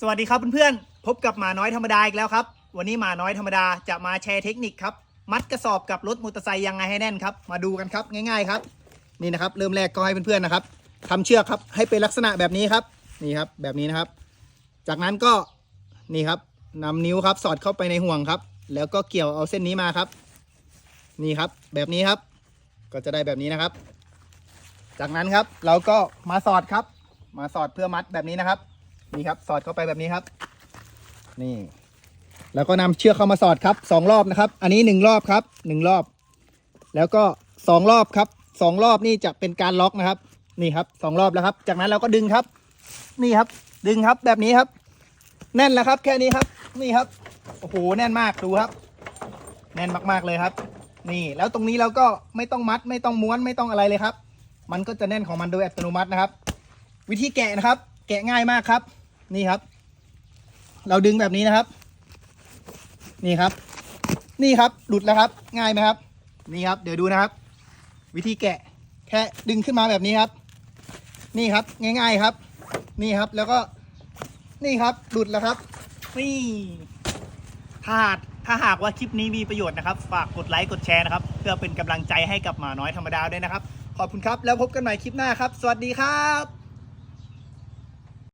สวัสดีครับเพื่อนๆ พบกับหมาน้อยธรรมดาอีกแล้วครับ วันนี้หมาน้อยธรรมดาจะมาแชร์เทคนิคครับ มัดกระสอบกับรถมอเตอร์ไซค์ยังไงให้แน่นครับ มาดูกันครับง่าย ๆครับ นี่นะครับเริ่มแรกก็ให้เพื่อนๆนะครับทำเชือกครับให้เป็นลักษณะแบบนี้ครับ นี่ครับแบบนี้นะครับ จากนั้นก็นี่ครับนำนิ้วครับสอดเข้าไปในห่วงครับ แล้วก็เกี่ยวเอาเส้นนี้มาครับ นี่ครับแบบนี้ครับ ก็จะได้แบบนี้นะครับ จากนั้นครับเราก็มาสอดครับ มาสอดเพื่อมัดแบบนี้นะครับ นี่ครับ สอดเข้าไปแบบนี้ครับ นี่ แล้วก็นำเชือกเข้ามาสอดครับสองรอบนะครับ อันนี้หนึ่งรอบครับหนึ่งรอบ แล้วก็สองรอบครับสองรอบนี่จะเป็นการล็อกนะครับ นี่ครับสองรอบแล้วครับ จากนั้นเราก็ดึงครับ นี่ครับ ดึงครับแบบนี้ครับ แน่นแล้วครับ แค่นี้ครับ นี่ครับโอ้โหแน่นมากดูครับ แน่นมากๆเลยครับ นี่แล้วตรงนี้เราก็ไม่ต้องมัด ไม่ต้องม้วนไม่ต้องอะไรเลยครับ มันก็จะแน่นของมันโดยอัตโนมัตินะครับ วิธีแกะนะครับ แกะง่ายมากครับ นี่ครับ เราดึงแบบนี้นะครับ นี่ครับ นี่ครับหลุดแล้วครับ ง่ายไหมครับ นี่ครับ เดี๋ยวดูนะครับ วิธีแกะ แค่ดึงขึ้นมาแบบนี้ครับ นี่ครับ ง่าย ๆครับ นี่ครับ แล้วก็ นี่ครับ หลุดแล้วครับ นี่ถ้าหากถ้าหากว่าคลิปนี้มีประโยชน์นะครับ ฝากกดไลค์ กดแชร์นะครับ เพื่อเป็นกำลังใจให้กับหมาน้อยธรรมดาด้วยนะครับ ขอบคุณครับ แล้วพบกันใหม่คลิปหน้าครับ สวัสดีครับ